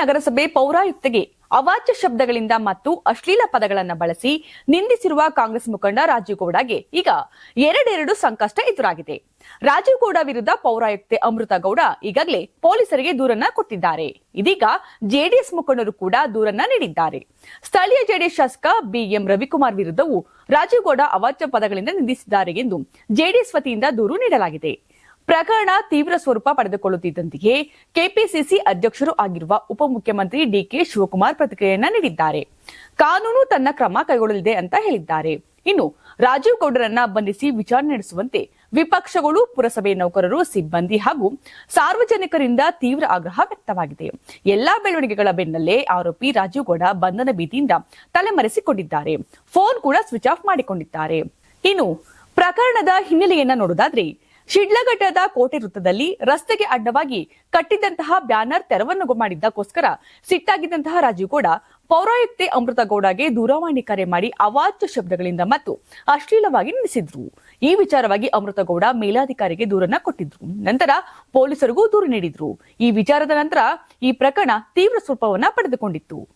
ನಗರಸಭೆ ಪೌರಾಯುಕ್ತಗೆ ಅವಾಚ್ಯ ಶಬ್ದಗಳಿಂದ ಮತ್ತು ಅಶ್ಲೀಲ ಪದಗಳನ್ನು ಬಳಸಿ ನಿಂದಿಸಿರುವ ಕಾಂಗ್ರೆಸ್ ಮುಖಂಡ ರಾಜೀವ್ ಗೌಡಗೆ ಈಗ ಎರಡೆರಡು ಸಂಕಷ್ಟ ಎದುರಾಗಿದೆ. ರಾಜೀವ್ ಗೌಡ ವಿರುದ್ಧ ಪೌರಾಯುಕ್ತೆ ಅಮೃತ ಗೌಡ ಈಗಾಗಲೇ ಪೊಲೀಸರಿಗೆ ದೂರನ್ನ ಕೊಟ್ಟಿದ್ದಾರೆ. ಇದೀಗ ಜೆಡಿಎಸ್ ಮುಖಂಡರು ಕೂಡ ದೂರನ್ನ ನೀಡಿದ್ದಾರೆ. ಸ್ಥಳೀಯ ಜೆಡಿಎಸ್ ಶಾಸಕ ಬಿಎಂ ರವಿಕುಮಾರ್ ವಿರುದ್ಧವೂ ರಾಜೀವ್ ಗೌಡ ಅವಾಚ್ಯ ಪದಗಳಿಂದ ನಿಂದಿಸಿದ್ದಾರೆ ಎಂದು ಜೆಡಿಎಸ್ ವತಿಯಿಂದ ದೂರು ನೀಡಲಾಗಿದೆ. ಪ್ರಕರಣ ತೀವ್ರ ಸ್ವರೂಪ ಪಡೆದುಕೊಳ್ಳುತ್ತಿದ್ದಂತೆಯೇ ಕೆಪಿಸಿಸಿ ಅಧ್ಯಕ್ಷರು ಆಗಿರುವ ಉಪಮುಖ್ಯಮಂತ್ರಿ ಡಿಕೆ ಶಿವಕುಮಾರ್ ಪ್ರತಿಕ್ರಿಯೆಯನ್ನ ನೀಡಿದ್ದಾರೆ. ಕಾನೂನು ತನ್ನ ಕ್ರಮ ಕೈಗೊಳ್ಳಲಿದೆ ಅಂತ ಹೇಳಿದ್ದಾರೆ. ಇನ್ನು ರಾಜೀವ್ ಗೌಡರನ್ನ ಬಂಧಿಸಿ ವಿಚಾರಣೆ ನಡೆಸುವಂತೆ ವಿಪಕ್ಷಗಳು, ಪುರಸಭೆ ನೌಕರರು, ಸಿಬ್ಬಂದಿ ಹಾಗೂ ಸಾರ್ವಜನಿಕರಿಂದ ತೀವ್ರ ಆಗ್ರಹ ವ್ಯಕ್ತವಾಗಿದೆ. ಎಲ್ಲಾ ಬೆಳವಣಿಗೆಗಳ ಬೆನ್ನಲ್ಲೇ ಆರೋಪಿ ರಾಜೀವ್ ಗೌಡ ಬಂಧನ ಭೀತಿಯಿಂದ ತಲೆಮರೆಸಿಕೊಂಡಿದ್ದಾರೆ. ಫೋನ್ ಕೂಡ ಸ್ವಿಚ್ ಆಫ್ ಮಾಡಿಕೊಂಡಿದ್ದಾರೆ. ಇನ್ನು ಪ್ರಕರಣದ ಹಿನ್ನೆಲೆಯನ್ನ ನೋಡುವುದಾದ್ರೆ ಶಿಡ್ಲಘಟ್ಟದ ಕೋಟೆ ವೃತ್ತದಲ್ಲಿ ರಸ್ತೆಗೆ ಅಡ್ಡವಾಗಿ ಕಟ್ಟಿದ್ದಂತಹ ಬ್ಯಾನರ್ ತೆರವನ್ನು ಮಾಡಿದ್ದಕ್ಕೋಸ್ಕರ ಸಿಟ್ಟಾಗಿದ್ದಂತಹ ರಾಜೀವ್ ಗೌಡ, ಪೌರಾಯುಕ್ತೆ ಅಮೃತಗೌಡಗೆ ದೂರವಾಣಿ ಕರೆ ಮಾಡಿ ಅವಾಚ್ಯ ಶಬ್ದಗಳಿಂದ ಮತ್ತು ಅಶ್ಲೀಲವಾಗಿ ನಿಲ್ಲಿಸಿದ್ರು ಈ ವಿಚಾರವಾಗಿ ಅಮೃತಗೌಡ ಮೇಲಾಧಿಕಾರಿಗೆ ದೂರನ್ನ ಕೊಟ್ಟಿದ್ರು. ನಂತರ ಪೊಲೀಸರಿಗೂ ದೂರು ನೀಡಿದ್ರು. ಈ ವಿಚಾರದ ನಂತರ ಈ ಪ್ರಕರಣ ತೀವ್ರ ಸ್ವರೂಪವನ್ನ ಪಡೆದುಕೊಂಡಿತ್ತು.